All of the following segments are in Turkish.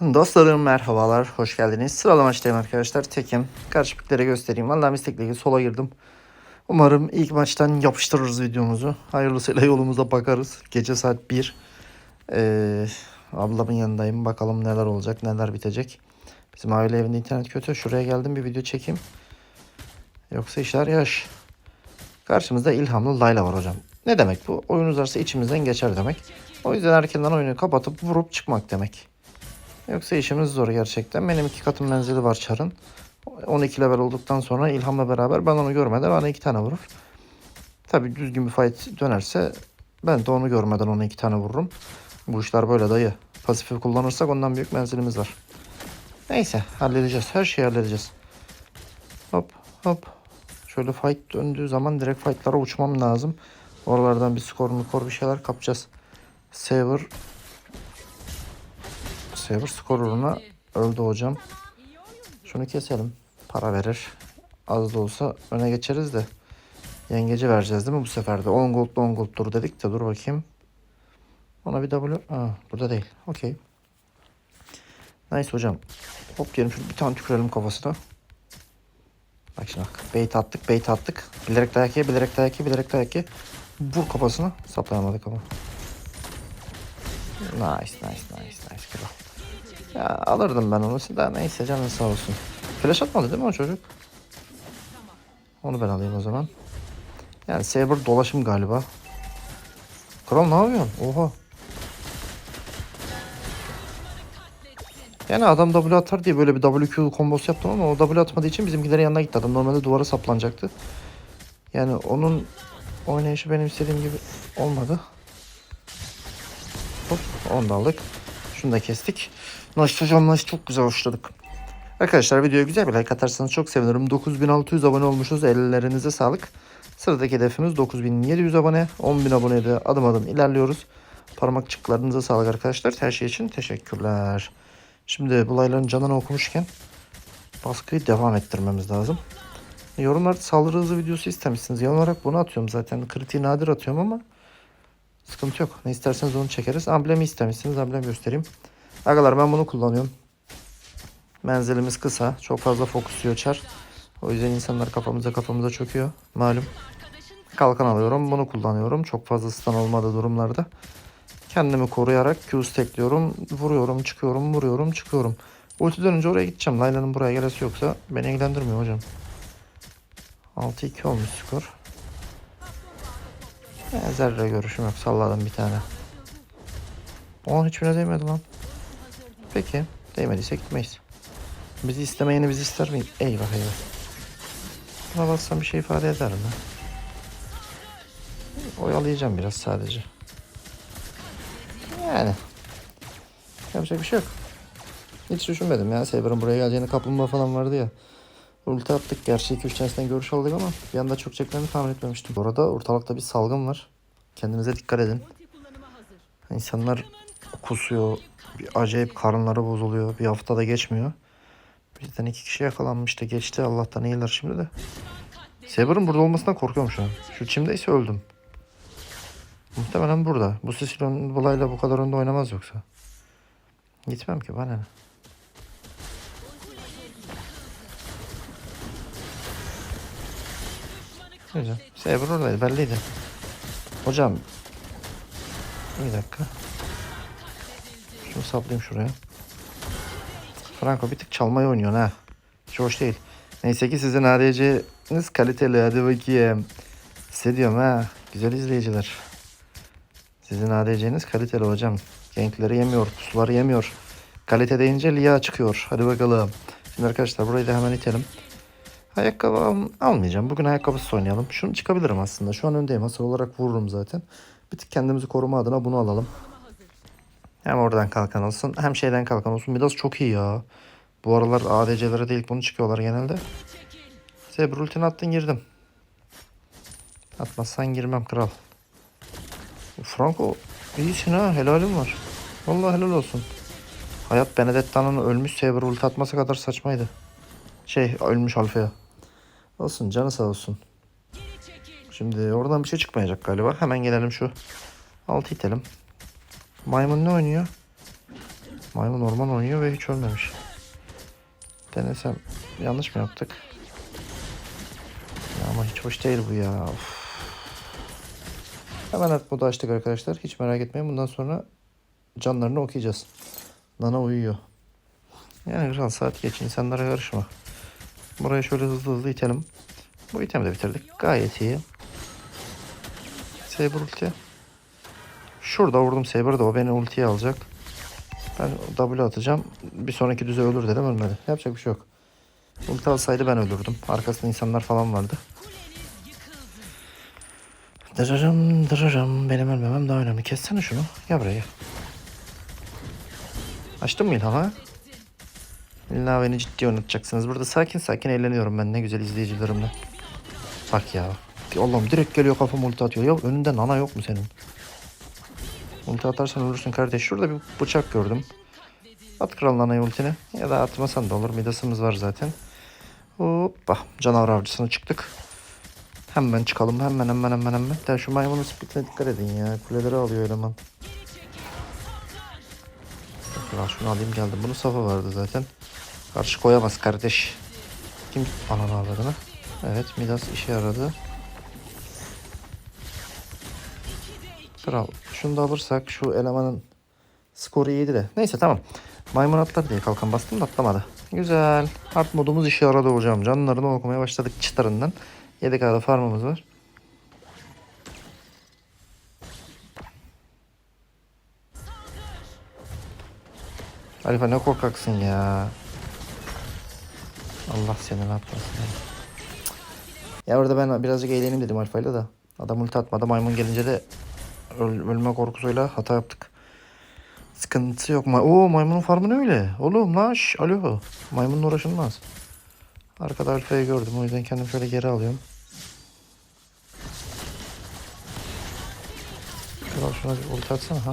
Dostlarım merhabalar, hoş geldiniz. Sıralamaçtayım arkadaşlar, tekim. Karşı göstereyim. Vallahi mistekle ilgili sola girdim. Umarım ilk maçtan yapıştırırız videomuzu. Hayırlısıyla yolumuza bakarız. Gece saat 1. Ee, ablamın yanındayım. Bakalım neler olacak, neler bitecek. Bizim aile evinde internet kötü. Şuraya geldim bir video çekeyim. Yoksa işler yaş. Karşımızda ilhamlı Layla var hocam. Ne demek bu? Oyun uzarsa içimizden geçer demek. O yüzden erkenden oyunu kapatıp vurup çıkmak demek. Yoksa işimiz zor gerçekten. Benim iki katım menzili var Çar'ın. 12 level olduktan sonra İlham'la beraber ben onu görmeden bana iki tane vurur. Tabi düzgün bir fight dönerse ben de onu görmeden ona iki tane vururum. Bu işler böyle dayı. Pasifi kullanırsak ondan büyük menzilimiz var. Neyse halledeceğiz. Her şeyi halledeceğiz. Hop hop. Şöyle fight döndüğü zaman direkt fightlara uçmam lazım. Oralardan bir skor skor bir şeyler kapacağız. Saver Saver skor uğruna öldü hocam. Şunu keselim. Para verir. Az da olsa öne geçeriz de. Yengeci vereceğiz değil mi bu sefer de? 10 gold 10 gold dur dedik de dur bakayım. Ona bir W. Aa, burada değil. Okey. Nice hocam. Hop diyelim şunu bir tane tükürelim kafasına. Bak şimdi bak. Bait attık bait attık. Bilerek dayak ye bilerek dayak ye bilerek dayak ye. Vur kafasına. Saplayamadık ama. Nice nice nice. Ya alırdım ben onu da neyse canın sağ olsun. Flash atmadı değil mi o çocuk? Onu ben alayım o zaman. Yani Saber dolaşım galiba. Kral ne yapıyorsun? Oha. Yani adam W atar diye böyle bir WQ kombosu yaptım ama o W atmadığı için bizimkilerin yanına gitti. Adam normalde duvara saplanacaktı. Yani onun oynayışı benim istediğim gibi olmadı. Hop onu da aldık. Şunu da kestik. Nice çok güzel hoşladık. Arkadaşlar videoya güzel bir like atarsanız çok sevinirim. 9600 abone olmuşuz. Ellerinize sağlık. Sıradaki hedefimiz 9700 abone. 10.000 aboneye de adım adım ilerliyoruz. Parmakçıklarınıza sağlık arkadaşlar. Her şey için teşekkürler. Şimdi bulayların canını okumuşken baskıyı devam ettirmemiz lazım. Yorumlarda saldırı hızı videosu istemişsiniz. Yan olarak bunu atıyorum zaten. Kritiği nadir atıyorum ama sıkıntı yok. Ne isterseniz onu çekeriz. Amblemi istemişsiniz. Amblem göstereyim. Arkadaşlar ben bunu kullanıyorum. Menzilimiz kısa. Çok fazla fokusluyor çar. O yüzden insanlar kafamıza kafamıza çöküyor. Malum. Kalkan alıyorum. Bunu kullanıyorum. Çok fazla stun olmadığı durumlarda. Kendimi koruyarak Q stackliyorum. Vuruyorum, çıkıyorum, vuruyorum, çıkıyorum. Ulti dönünce oraya gideceğim. Layla'nın buraya gelesi yoksa beni ilgilendirmiyor hocam. 6-2 olmuş skor. Ya, zerre görüşüm yok. Salladım bir tane. Onun hiçbirine değmedi lan. Peki. Değmediyse gitmeyiz. Bizi istemeyeni biz ister miyiz? Eyvah eyvah. Buna bassam bir şey ifade eder mi? Oyalayacağım biraz sadece. Yani. Yapacak bir şey yok. Hiç düşünmedim ya. Saber'ın buraya geleceğini kaplumbağa falan vardı ya. Ulti attık. Gerçi 2-3 tanesinden görüş aldık ama bir anda çok çeklerini tahmin etmemiştim. Bu arada ortalıkta bir salgın var. Kendinize dikkat edin. İnsanlar kusuyor. Bir acayip karınları bozuluyor. Bir haftada geçmiyor. Bizden iki kişi yakalanmıştı. Geçti Allah'tan iyiler şimdi de. Saber'ın burada olmasından korkuyorum şu an. Şu çimdeyse öldüm. Muhtemelen burada. Bu Sicilon bulayla bu kadar önde oynamaz yoksa. Gitmem ki bana ne. Güzel. Saber oradaydı belliydi. Hocam. Bir dakika. Şunu saplayayım şuraya. Franco bir tık çalmayı oynuyor ha. Hiç hoş değil. Neyse ki sizin ADC'niz kaliteli hadi bakayım. Hissediyorum ha. Güzel izleyiciler. Sizin ADC'niz kaliteli hocam. Gankleri yemiyor, pusuları yemiyor. Kalite deyince Lia çıkıyor. Hadi bakalım. Şimdi arkadaşlar burayı da hemen itelim. Ayakkabı al- almayacağım. Bugün ayakkabısız oynayalım. Şunu çıkabilirim aslında. Şu an öndeyim. Hasar olarak vururum zaten. Bir tık kendimizi koruma adına bunu alalım. Hem oradan kalkan olsun hem şeyden kalkan olsun. Midas çok iyi ya. Bu aralar ADC'lere değil bunu çıkıyorlar genelde. Zebra ultini attın girdim. Atmazsan girmem kral. Franco iyisin ha helalim var. Vallahi helal olsun. Hayat Benedetta'nın ölmüş Saber ulti atması kadar saçmaydı. Şey ölmüş Alfa'ya. Olsun canı sağ olsun. Şimdi oradan bir şey çıkmayacak galiba. Hemen gelelim şu. Altı itelim. Maymun ne oynuyor? Maymun orman oynuyor ve hiç ölmemiş. Denesem yanlış mı yaptık? Ya ama hiç hoş değil bu ya. Of. Hemen at modu açtık arkadaşlar. Hiç merak etmeyin. Bundan sonra canlarını okuyacağız. Nana uyuyor. Yani kral saat geç insanlara karışma. Buraya şöyle hızlı hızlı itelim. Bu itemi de bitirdik. Gayet iyi. Saber ulti. Şurada vurdum Saber'ı da o beni ultiye alacak. Ben W atacağım. Bir sonraki düze ölür dedim ölmedi. Yapacak bir şey yok. Ulti alsaydı ben ölürdüm. Arkasında insanlar falan vardı. Dırırım dırırım benim ölmemem daha önemli. Kessene şunu. Gel buraya. Açtın mı ilhamı? İlla beni ciddi unutacaksınız. Burada sakin sakin eğleniyorum ben ne güzel izleyicilerimle. Bak ya. Allah'ım direkt geliyor kafam ulti atıyor. Ya önünde nana yok mu senin? Ulti atarsan ölürsün kardeş. Şurada bir bıçak gördüm. At kral nanayı ultini. Ya da atmasan da olur. Midasımız var zaten. Hoppa. Canavar avcısına çıktık. Hemen çıkalım. Hemen hemen hemen hemen. De şu maymunun speedine dikkat edin ya. Kuleleri alıyor eleman. Şunu alayım geldim. Bunun safı vardı zaten. Karşı koyamaz kardeş. Kim ananı avradını? Evet Midas işe yaradı. Kral şunu da alırsak şu elemanın skoru iyiydi de. Neyse tamam. Maymun atlar diye kalkan bastım da atlamadı. Güzel. Hard modumuz işe yaradı hocam. Canlarını okumaya başladık çıtarından. 7K'da farmımız var. Alifa ne korkaksın ya. Allah seni ne yapmasın ya. Orada ben birazcık eğleneyim dedim Alfa'yla da. Adam ulti atmadı. Maymun gelince de öl- ölme korkusuyla hata yaptık. Sıkıntı yok. Ma Oo maymunun farmı ne öyle? Oğlum şş, alo. Maymunla uğraşılmaz. Arkada Alfa'yı gördüm. O yüzden kendimi şöyle geri alıyorum. Kral şuna bir ulti atsana ha.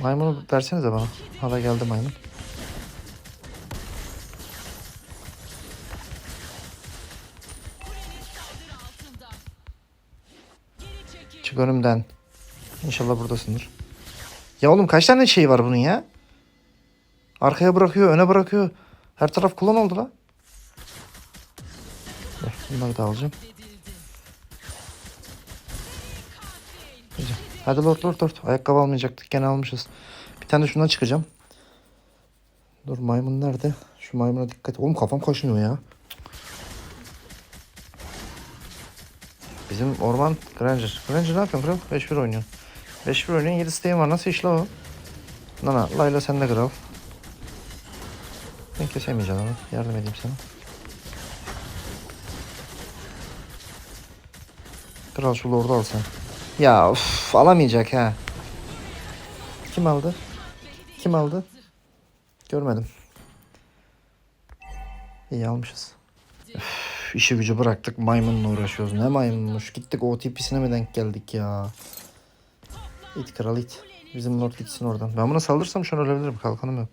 Maymunu versenize bana. Hala geldi maymun. Çık önümden. İnşallah buradasındır. Ya oğlum kaç tane şey var bunun ya? Arkaya bırakıyor, öne bırakıyor. Her taraf kullan oldu la. Bunları da alacağım. Güzel. Hadi lord lord lord. Ayakkabı almayacaktık gene almışız. Bir tane de şundan çıkacağım. Dur maymun nerede? Şu maymuna dikkat. Oğlum kafam kaşınıyor ya. Bizim orman Granger. Granger ne yapıyorsun kral? 5-1 oynuyor. 5-1 oynuyor. 7 steğim var. Nasıl iş la o? Nana Layla sen de kral. Ben kesemeyeceğim ama. Yardım edeyim sana. Kral şu lordu al sen. Ya uf, alamayacak ha. Kim aldı? Kim aldı? Görmedim. İyi almışız. Üf, işi gücü bıraktık maymunla uğraşıyoruz. Ne maymunmuş? Gittik OTP'sine mi denk geldik ya? İt kral it. Bizim lord gitsin oradan. Ben buna saldırsam şu an ölebilirim. Kalkanım yok.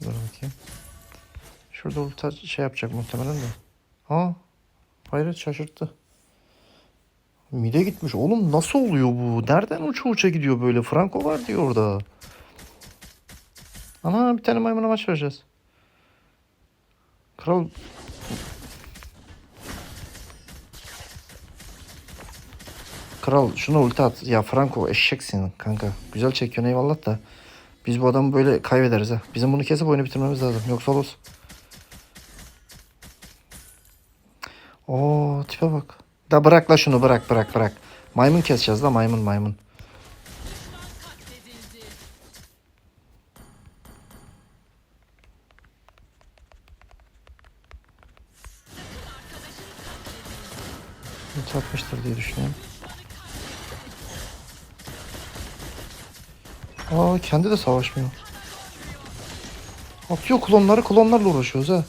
Dur bakayım. Şurada ulti şey yapacak muhtemelen de. Ha? Hayret şaşırttı. Mide gitmiş. Oğlum nasıl oluyor bu? Nereden uça uça gidiyor böyle? Franco var diyor orada. Ana bir tane maymuna maç vereceğiz. Kral Kral şuna ulti at. Ya Franco eşeksin kanka. Güzel çekiyorsun eyvallah da. Biz bu adamı böyle kaybederiz ha. Bizim bunu kesip oyunu bitirmemiz lazım. Yoksa oluruz. Oo tipe bak. Da bırak la şunu bırak bırak bırak. Maymun keseceğiz la maymun maymun. Ulti atmıştır diye düşünüyorum. Aa kendi de savaşmıyor. Atıyor klonları klonlarla uğraşıyoruz ha.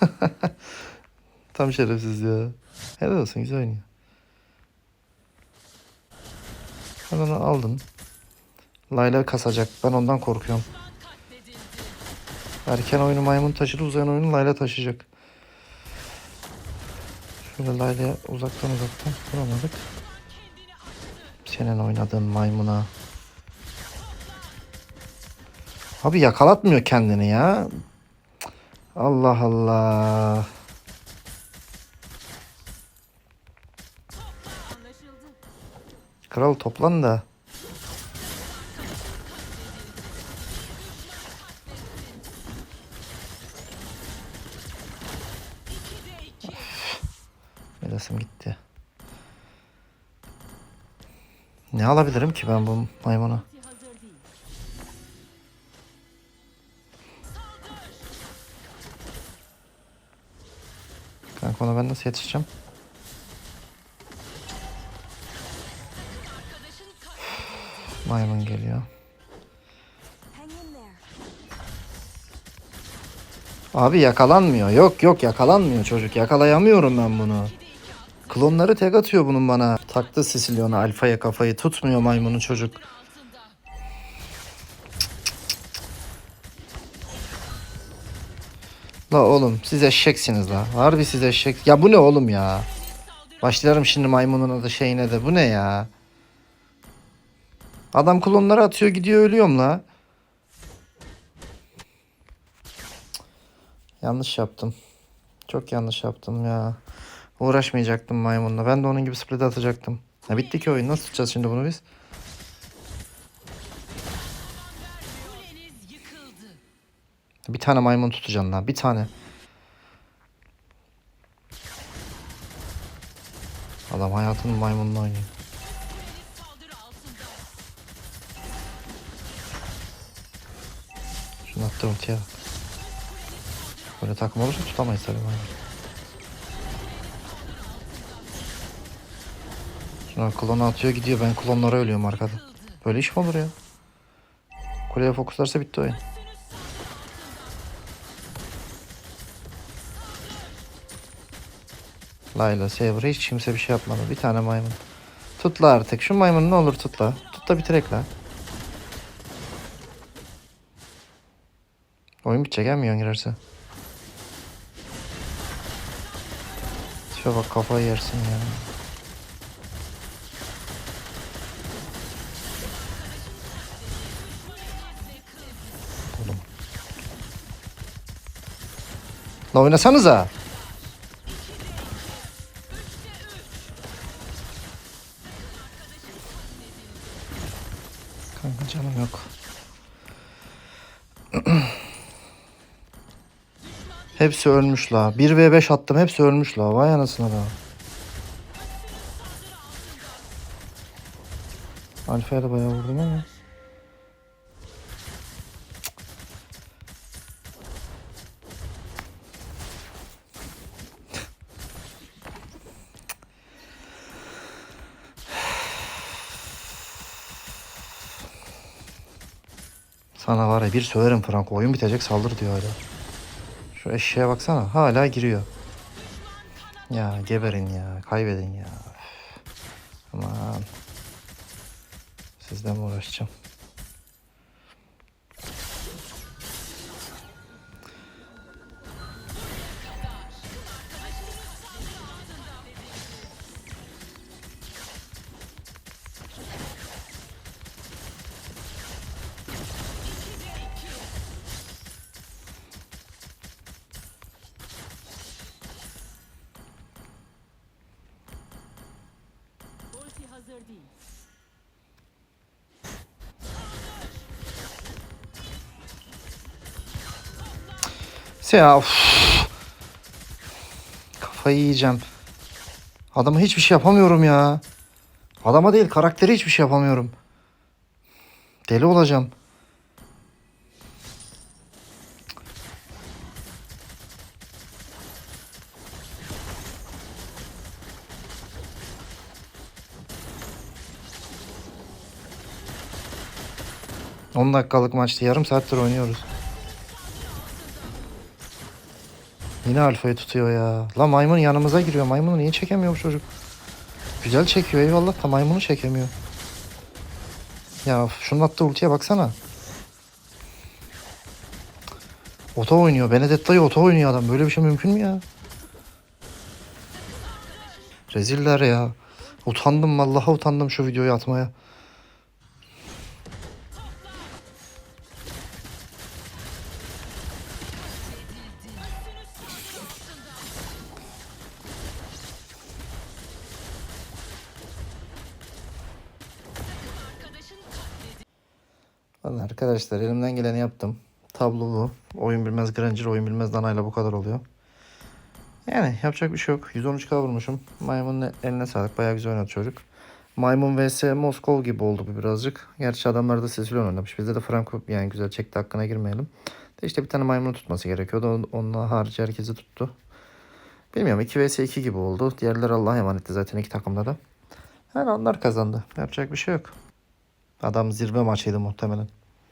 Tam şerefsiz ya. Helal olsun güzel oynuyor. Sen onu aldın. Layla kasacak. Ben ondan korkuyorum. Erken oyunu maymun taşıdı. Uzayan oyunu Layla taşıyacak. Şöyle Layla'ya uzaktan uzaktan vuramadık. Senin oynadığın maymuna. Abi yakalatmıyor kendini ya. Allah Allah. Kral toplan da. Velasım gitti. Ne alabilirim ki ben bu maymuna? Kanka ona ben nasıl yetişeceğim? Maymun geliyor. Abi yakalanmıyor. Yok yok yakalanmıyor çocuk. Yakalayamıyorum ben bunu. Klonları tek atıyor bunun bana. Taktı Sicilyon'a alfaya kafayı tutmuyor maymunu çocuk. La oğlum siz eşeksiniz la. Harbi siz eşek. Ya bu ne oğlum ya? Başlarım şimdi maymunun adı şeyine de. Bu ne ya? Adam klonları atıyor gidiyor ölüyorum la. Yanlış yaptım. Çok yanlış yaptım ya. Uğraşmayacaktım maymunla. Ben de onun gibi split atacaktım. Ya bitti ki oyun. Nasıl tutacağız şimdi bunu biz? Bir tane maymun tutacaksın lan. Bir tane. Adam hayatının maymununu oynuyor. Şunu attı bak. Böyle takım olursa tutamayız tabii maymun. Şuna klonu atıyor gidiyor. Ben klonlara ölüyorum arkada. Böyle iş mi olur ya? Kuleye fokuslarsa bitti oyun. Layla, Saber hiç kimse bir şey yapmadı. Bir tane maymun. Tutla artık. Şu maymunu ne olur tutla. Tut da bitirek la. Oyun bitecek ha milyon girerse. Şuna bak kafayı yersin ya. La oynasanıza. Kanka canım yok. hepsi ölmüş la. 1v5 attım hepsi ölmüş la. Vay anasına da. Alfa'ya da bayağı vurdum ama. Ya bir söverim Franco. Oyun bitecek saldır diyor hala. Şu eşeğe baksana. Hala giriyor. Ya geberin ya. Kaybedin ya. Aman. Sizden mi uğraşacağım? Ya uf. Kafayı yiyeceğim. Adama hiçbir şey yapamıyorum ya. Adama değil karakteri hiçbir şey yapamıyorum. Deli olacağım. On dakikalık maçtı. Yarım saattir oynuyoruz. Yine alfayı tutuyor ya. La maymun yanımıza giriyor. Maymunu niye çekemiyor bu çocuk? Güzel çekiyor eyvallah da maymunu çekemiyor. Ya şunun attığı ultiye baksana. Oto oynuyor. Benedetta'yı oto oynuyor adam. Böyle bir şey mümkün mü ya? Reziller ya. Utandım vallahi utandım şu videoyu atmaya. Arkadaşlar elimden geleni yaptım. Tablo bu. Oyun bilmez Granger, oyun bilmez Dana'yla bu kadar oluyor. Yani yapacak bir şey yok. 113k vurmuşum. Maymunun eline sağlık. Bayağı güzel oynadı çocuk. Maymun vs Moskov gibi oldu bu birazcık. Gerçi adamlar da Sicilya oynamış. Bizde de Franco yani güzel çekti hakkına girmeyelim. De işte bir tane maymunu tutması gerekiyordu. On- Onunla harici herkesi tuttu. Bilmiyorum 2 vs 2 gibi oldu. Diğerleri Allah'a emanetti zaten iki takımda da. Yani onlar kazandı. Yapacak bir şey yok. Adam zirve maçıydı muhtemelen.